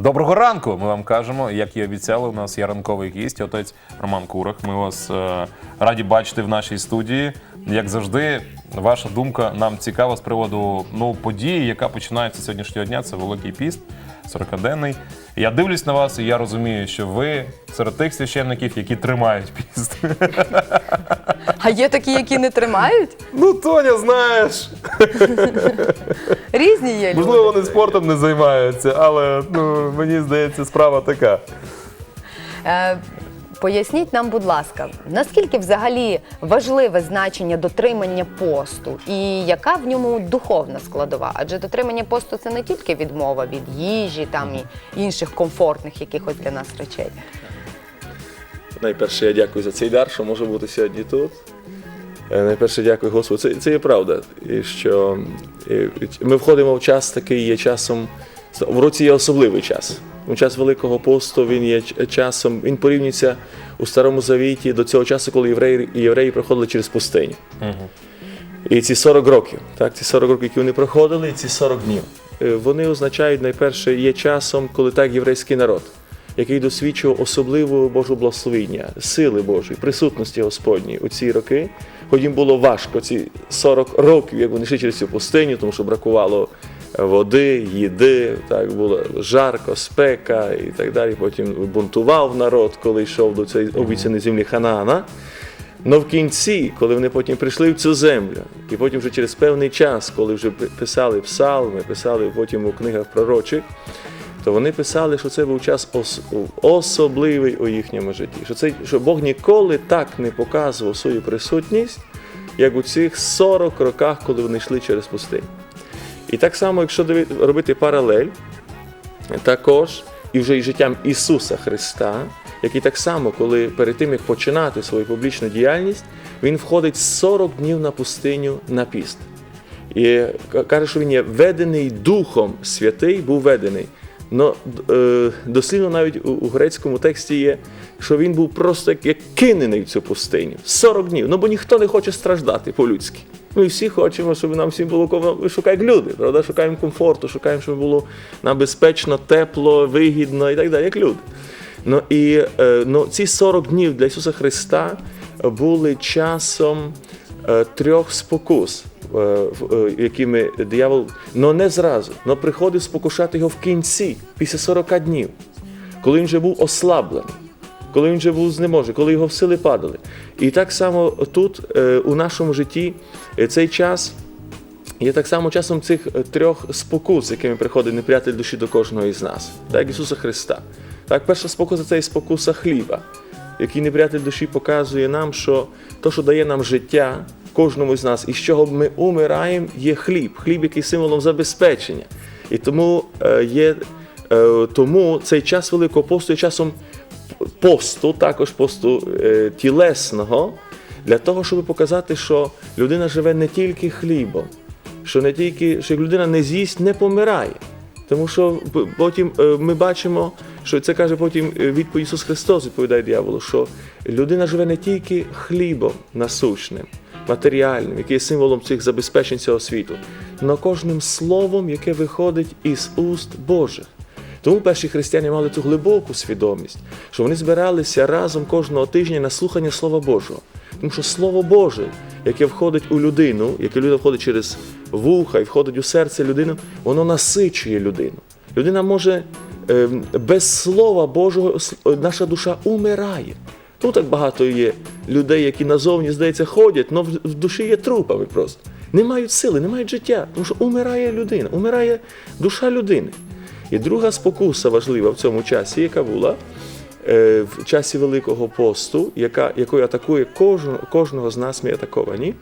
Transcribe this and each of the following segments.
Доброго ранку! Ми вам кажемо, як і обіцяли, у нас є ранковий гість, отець Роман Курах. Ми вас е, раді бачити в нашій студії. Як завжди, ваша думка нам цікава з приводу ну, події, яка починається сьогоднішнього дня. Це Великий піст, 40-денний. Я дивлюсь на вас, і я розумію, що ви серед тих священників, які тримають піст. А є такі, які не тримають? Ну, Тоня, знаєш, Різні є люди. можливо, вони спортом не займаються, але ну, мені здається, справа така. Е, Поясніть нам, будь ласка, наскільки взагалі важливе значення дотримання посту і яка в ньому духовна складова? Адже дотримання посту це не тільки відмова від їжі там і інших комфортних якихось для нас речей. Найперше, я дякую за цей дар, що можу бути сьогодні тут. Найперше дякую Господу. Це, це є правда. І що ми входимо в час такий є часом. В році є особливий час. У час Великого посту він є часом, він порівнюється у Старому Завіті до цього часу, коли євреї, євреї проходили через пустиню. І ці 40 років, так, ці 40 років, які вони проходили, і ці 40 днів, вони означають найперше є часом, коли так єврейський народ, який досвідчував особливого Божого благословіння, сили Божої, присутності Господньої у ці роки. Хоч їм було важко ці 40 років, як вони йшли через цю пустиню, тому що бракувало е, води, їди, так було жарко, спека і так далі. Потім бунтував народ, коли йшов до цієї обіцяної землі Ханаана. Но в кінці, коли вони потім прийшли в цю землю, і потім вже через певний час, коли вже писали псалми, писали потім у книгах пророчих, то вони писали, що це був час ос- особливий у їхньому житті. Що, це, що Бог ніколи так не показував свою присутність, як у цих 40 роках, коли вони йшли через пустиню. І так само, якщо робити паралель, також і вже і життям Ісуса Христа, який так само, коли перед тим як починати свою публічну діяльність, він входить 40 днів на пустиню на піст. І каже, що він є ведений Духом Святий, був ведений. Но е, дослівно навіть у, у грецькому тексті є, що він був просто як, як кинений в цю пустиню. 40 днів. Ну бо ніхто не хоче страждати по-людськи. Ми всі хочемо, щоб нам всім було ком- ми шукаємо люди, правда? Шукаємо комфорту, шукаємо, щоб було нам безпечно, тепло, вигідно і так далі, як люди. Ну і е, ну, ці 40 днів для Ісуса Христа були часом трьох спокус, е, е, якими диявол, ну не зразу, але приходив спокушати його в кінці, після 40 днів, коли він вже був ослаблений, коли він вже був знеможений, коли його сили падали. І так само тут, е, у нашому житті, е, цей час. Є так само часом цих е, трьох спокус, якими приходить неприятель душі до кожного із нас, так як Ісуса Христа. Так, перша спокуса це є спокуса хліба, який неприятель душі показує нам, що то, що дає нам життя кожному з нас, і з чого ми умираємо, є хліб. Хліб, який символом забезпечення. І тому е, є е, тому цей час Великого посту є часом посту, також посту е, тілесного, для того, щоб показати, що людина живе не тільки хлібом, що не тільки що людина не з'їсть, не помирає. Тому що потім ми бачимо, що це каже потім е, відповідь Ісус Христос, відповідає дияволу, що людина живе не тільки хлібом насущним, матеріальним, який є символом цих забезпечень цього світу, але кожним словом, яке виходить із уст Божих. Тому перші християни мали цю глибоку свідомість, що вони збиралися разом кожного тижня на слухання Слова Божого. Тому що Слово Боже, яке входить у людину, яке людина входить через вуха і входить у серце людини, воно насичує людину. Людина може без Слова Божого наша душа умирає. Тому так багато є людей, які назовні, здається, ходять, але в душі є трупами просто. Не мають сили, не мають життя, тому що умирає людина, умирає душа людини. І друга спокуса важлива в цьому часі, яка була е, в часі Великого посту, яка, якою атакує кожного, кожного з нас, ми атаковані,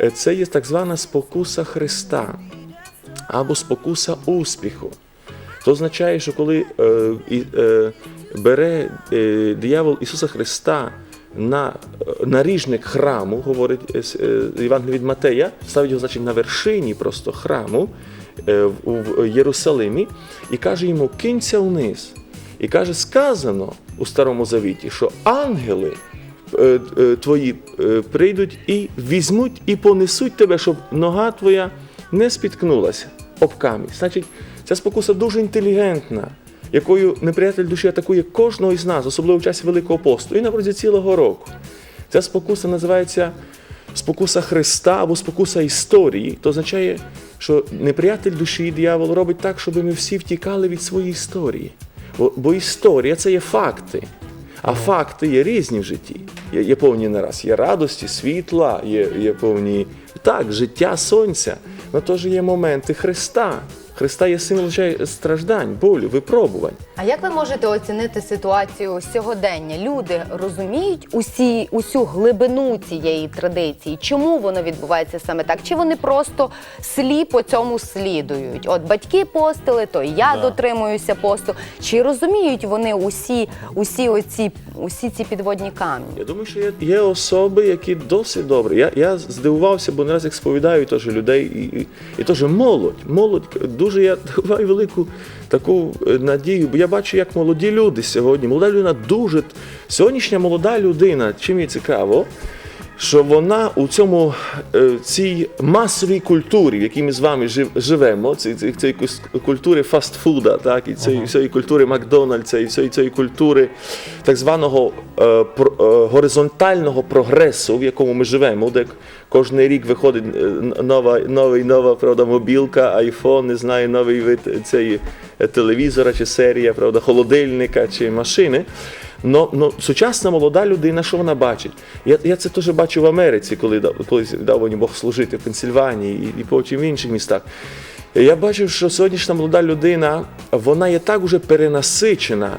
е, це є так звана спокуса Христа або спокуса успіху. То означає, що коли е, е, бере е, диявол Ісуса Христа на е, наріжник храму, говорить е, е, Євангелій від Матея, ставить його значить, на вершині просто храму е, в, Єрусалимі і каже йому: кинься вниз. І каже, сказано у Старому Завіті, що ангели е, е, твої е, прийдуть і візьмуть і понесуть тебе, щоб нога твоя не спіткнулася об камінь. Значить, ця спокуса дуже інтелігентна, якою неприятель душі атакує кожного із нас, особливо в часі Великого посту, і на протязі цілого року. Ця спокуса називається спокуса Христа або спокуса історії. То означає, що неприятель душі диявол робить так, щоб ми всі втікали від своєї історії. Бо, бо історія це є факти. А факти є різні в житті. Є, є повні нараз. Є радості, світла, є, є повні так, життя сонця. Але теж є моменти Христа. Христа є символ звичай, страждань, болю, випробувань. А як ви можете оцінити ситуацію сьогодення? Люди розуміють усі усю глибину цієї традиції? Чому воно відбувається саме так? Чи вони просто сліпо цьому слідують? От батьки постили, то і я Да. дотримуюся посту. Чи розуміють вони усі, усі оці усі ці підводні камні? Я думаю, що є, є особи, які досить добрі. Я, я здивувався, бо не раз як сповідаю теж людей, і, і, і теж молодь. Молодь дуже я маю велику таку е, надію, бо я бачу, як молоді люди сьогодні. Молода людина дуже сьогоднішня молода людина, чим їй цікаво. Що вона у цьому е, цій масовій культурі, в якій ми з вами живемо, цій кус- культури фастфуда, так і цієї, цієї культури Макдональдса, і цієї, цієї культури так званого е, про- е, горизонтального прогресу, в якому ми живемо, де кожен рік виходить е, нова, новий, нова правда, мобілка, айфон, не знаю, новий вид цієї е, телевізора чи серія, правда, холодильника чи машини. Но, но сучасна молода людина, що вона бачить? Я, я це теж бачу в Америці, коли колись дав мені Бог служити в Пенсильванії і, і потім в інших містах. Я бачив, що сьогоднішня молода людина, вона є так уже перенасичена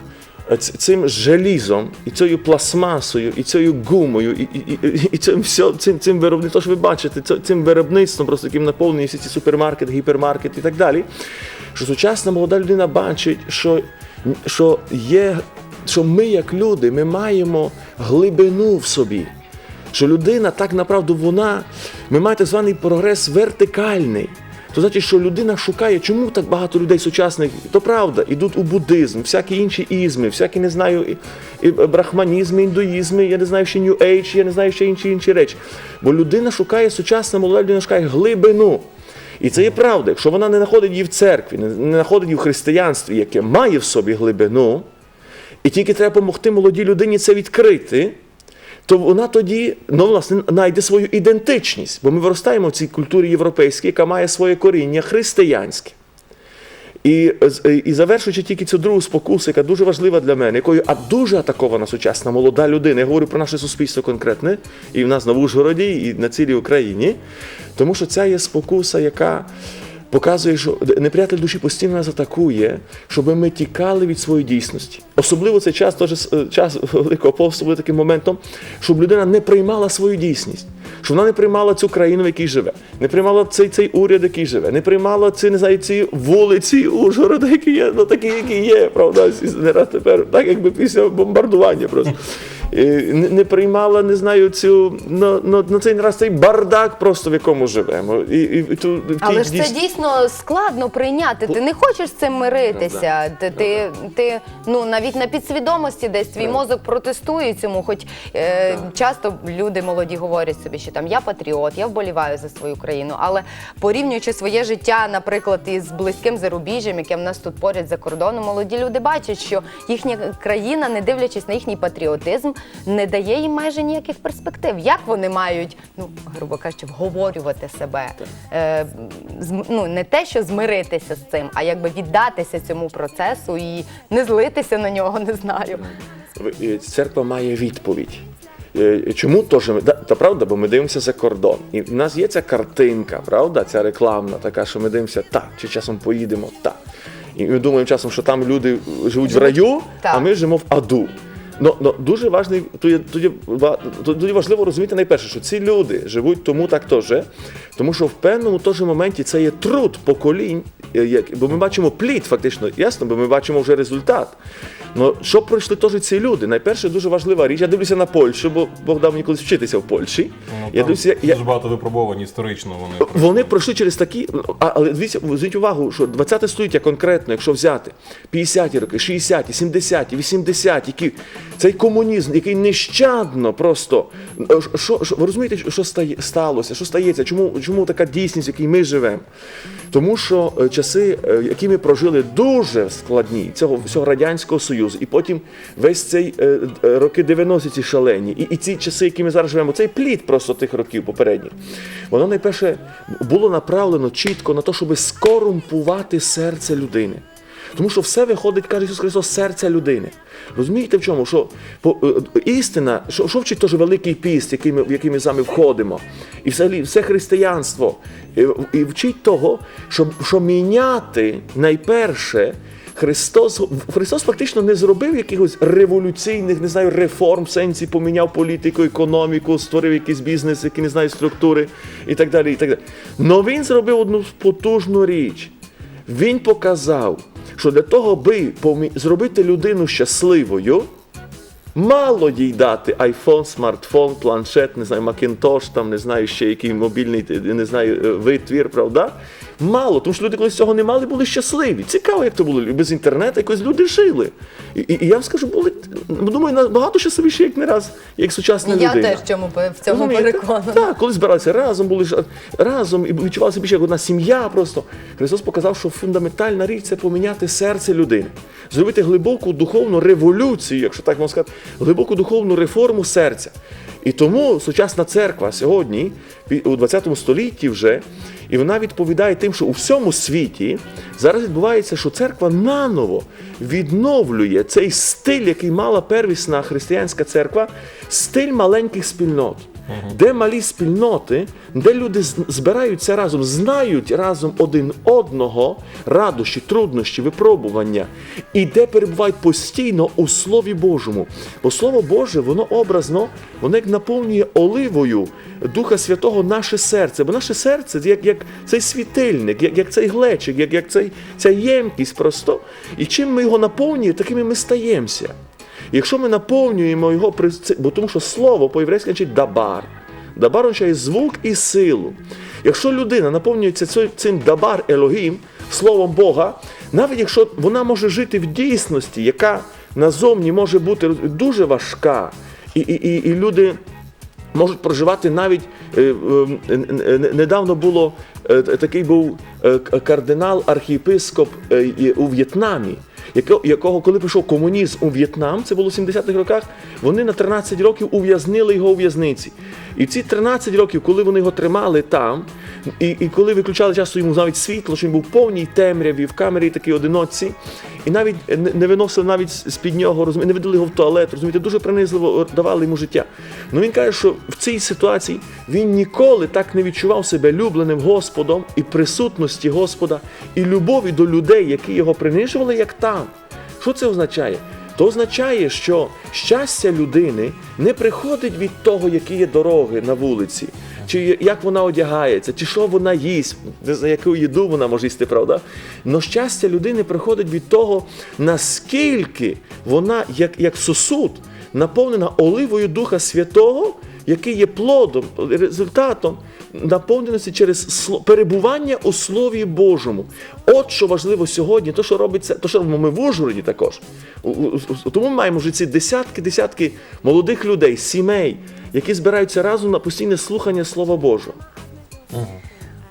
цим желізом, і цією пластмасою, і цією гумою, і, і, і, і цим, все, цим, цим виробництвом, що ви бачите, цим виробництвом, просто яким наповнені всі ці супермаркети, гіпермаркети і так далі. Що сучасна молода людина бачить, що, що є що ми, як люди, ми маємо глибину в собі. Що людина так направду вона, ми маємо так званий прогрес вертикальний. То значить, що людина шукає, чому так багато людей сучасних, то правда, ідуть у буддизм, всякі інші ізми, всякі не знаю, і, брахманізми, індуїзми, я не знзнаю ще New Age, я не знаю ще інші інші речі. Бо людина шукає, сучасна молода людина шукає глибину. І це є правда. Якщо вона не знаходить її в церкві, не знаходить її в християнстві, яке має в собі глибину, і тільки треба допомогти молодій людині це відкрити, то вона тоді ну, власне, знайде свою ідентичність. Бо ми виростаємо в цій культурі європейській, яка має своє коріння християнське. І, і завершуючи тільки цю другу спокусу, яка дуже важлива для мене, якою а дуже атакована сучасна молода людина. Я говорю про наше суспільство конкретне, і в нас на Ужгороді, і на цілій Україні. Тому що ця є спокуса, яка показує, що неприятель душі постійно нас атакує, щоб ми тікали від своєї дійсності. Особливо цей час, теж е, час Великого посту буде таким моментом, щоб людина не приймала свою дійсність, щоб вона не приймала цю країну, в якій живе, не приймала цей, цей уряд, який живе, не приймала ці, не знаю, ці вулиці Ужгорода, які є, ну такі, які є, правда, не раз тепер, так якби після бомбардування просто. І не, приймала, не знаю, цю на, на, на цей раз цей бардак, просто в якому живемо. І, і, і ту, Але ж це дійсно складно прийняти. Ти не хочеш з цим миритися. Ти, ти, ти ну навіть на підсвідомості десь твій мозок протестує цьому. Хоч е, часто люди молоді говорять собі, що там я патріот, я вболіваю за свою країну. Але порівнюючи своє життя, наприклад, із близьким зарубіжжям, яке в нас тут поряд за кордоном, молоді люди бачать, що їхня країна, не дивлячись на їхній патріотизм, не дає їм майже ніяких перспектив. Як вони мають, ну грубо кажучи, вговорювати себе? Е, ну не те, що змиритися з цим, а якби віддатися цьому процесу і не злитися на нього, не знаю. Е, церква має відповідь. Е, Чому теж та правда, бо ми дивимося за кордон. І в нас є ця картинка, правда, ця рекламна, така, що ми дивимося так, чи часом поїдемо так. І ми думаємо часом, що там люди живуть в раю, Так. а ми живемо в аду. Ну, ну дуже важливо, тоді, тоді, тоді важливо розуміти найперше, що ці люди живуть тому так теж, тому що в певному теж моменті це є труд поколінь, е, як- бо ми бачимо плід, фактично, ясно, бо ми бачимо вже результат. Ну, що пройшли теж ці люди? Найперше дуже важлива річ. Я дивлюся на Польщу, бо Бог дав мені колись вчитися в Польщі. Ну, я дивлюся, я, Дуже багато випробувань історично вони. вони пройшли через такі, але дивіться, зверніть увагу, що 20 століття конкретно, якщо взяти 50-ті роки, 60-ті, 70-ті, 80-ті, які Цей комунізм, який нещадно просто. Що, що, ви розумієте, що стає, сталося? Що стається? Чому, чому така дійсність, в якій ми живемо? Тому що е, часи, е, які ми прожили, дуже складні цього всього радянського союзу, і потім весь цей е, е, роки 90 ці шалені, і, і ці часи, які ми зараз живемо, цей плід просто тих років попередніх. Воно найперше було направлено чітко на те, щоб скорумпувати серце людини. Тому що все виходить, каже Ісус Христос, серця людини. Розумієте в чому? Що по, е, істина, що, що вчить теж Великий піст, який ми, в який ми вами входимо, і взагалі все християнство, і, і вчить того, що, що міняти найперше. Христос, Христос фактично не зробив якихось революційних, не знаю, реформ в сенсі, поміняв політику, економіку, створив якийсь бізнес, які не знаю, структури і так далі. і так далі. Но він зробив одну потужну річ. Він показав, що для того, аби зробити людину щасливою, мало їй дати айфон, смартфон, планшет, не знаю, Макінтош, там не знаю ще який мобільний, не знаю, е, витвір, правда? Мало, тому що люди, коли цього не мали, були щасливі. Цікаво, як то було. Без інтернету якось люди жили. І, і, і я вам скажу, були, думаю, набагато щасливіші, як не раз, як сучасна Я теж в цьому в цьому переконана. Так, коли збиралися разом, були разом і відчувалися більше як одна сім'я. Просто Христос показав, що фундаментальна річ це поміняти серце людини, зробити глибоку духовну революцію, якщо так можна сказати, глибоку духовну реформу серця. І тому сучасна церква сьогодні, у 20 столітті вже, і вона відповідає тим, що у всьому світі зараз відбувається, що церква наново відновлює цей стиль, який мала первісна християнська церква, стиль маленьких спільнот. Де малі спільноти, де люди збираються разом, знають разом один одного радощі, труднощі, випробування, і де перебувають постійно у Слові Божому. Бо Слово Боже, воно образно, воно як наповнює оливою Духа Святого наше серце. Бо наше серце як, як цей світильник, як, як цей глечик, як, як цей, ця ємкість просто. І чим ми його наповнюємо, такими ми стаємося. Якщо ми наповнюємо його бо тому що слово по-єврейськи значить дабар. Дабар означає звук і силу. Якщо людина наповнюється цим- дабар Елогім, словом Бога, навіть якщо вона може жити в дійсності, яка назовні може бути дуже важка, і, і, і, люди можуть проживати навіть е, е, недавно було е, такий був кардинал архієпископ у В'єтнамі, якого, коли прийшов комунізм у В'єтнам, це було в 70-х роках, вони на 13 років ув'язнили його у в'язниці. І ці 13 років, коли вони його тримали там, і, і коли виключали часто йому навіть світло, що він був повній темряві, в камері такій одиночці, і навіть не, виносили навіть з-під нього, розумієте, не ведали його в туалет, розумієте, дуже принизливо давали йому життя. Ну він каже, що в цій ситуації він ніколи так не відчував себе любленим Господом і присутності Господа, і любові до людей, які його принижували, як там. Що це означає? То означає, що щастя людини не приходить від того, які є дороги на вулиці, чи як вона одягається, чи що вона їсть, за яку їду вона може їсти, правда? Но щастя людини приходить від того, наскільки вона, як, як сосуд, наповнена оливою Духа Святого, який є плодом, результатом наповненості через перебування у Слові Божому. От що важливо сьогодні, то, що робиться, то, що робимо ми в Ужгороді також. Тому ми маємо вже ці десятки, десятки молодих людей, сімей, які збираються разом на постійне слухання Слова Божого.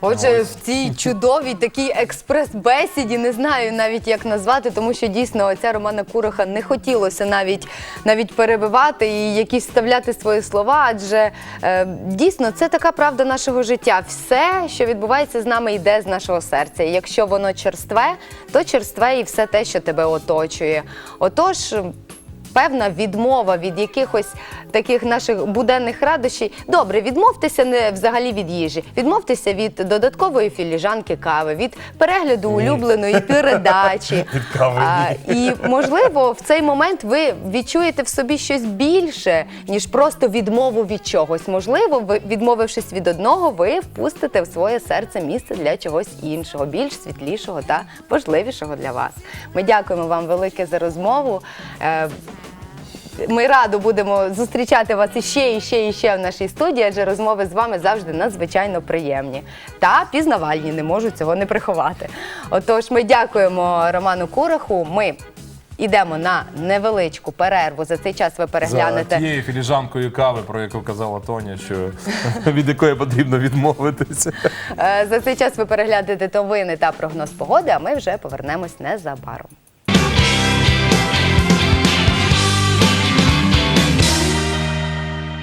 Отже, в цій чудовій такій експрес-бесіді не знаю навіть як назвати, тому що дійсно оця Романа Куроха не хотілося навіть навіть перебивати і якісь вставляти свої слова, адже е, дійсно це така правда нашого життя. Все, що відбувається з нами, йде з нашого серця. І якщо воно черстве, то черстве і все те, що тебе оточує. Отож. Певна відмова від якихось таких наших буденних радощів. Добре, відмовтеся не взагалі від їжі, відмовтеся від додаткової філіжанки кави, від перегляду улюбленої передачі. Від кави А, і можливо, в цей момент ви відчуєте в собі щось більше, ніж просто відмову від чогось. Можливо, ви відмовившись від одного, ви впустите в своє серце місце для чогось іншого, більш світлішого та важливішого для вас. Ми дякуємо вам велике за розмову. Ми радо будемо зустрічати вас іще, і ще, і ще в нашій студії, адже розмови з вами завжди надзвичайно приємні та пізнавальні, не можу цього не приховати. Отож, ми дякуємо Роману Кураху. Ми ідемо на невеличку перерву. За цей час ви За переглянете. тією філіжанкою кави, про яку казала Тоня, що від якої потрібно відмовитися. Е, За цей час ви переглянете новини та прогноз погоди, а ми вже повернемось незабаром.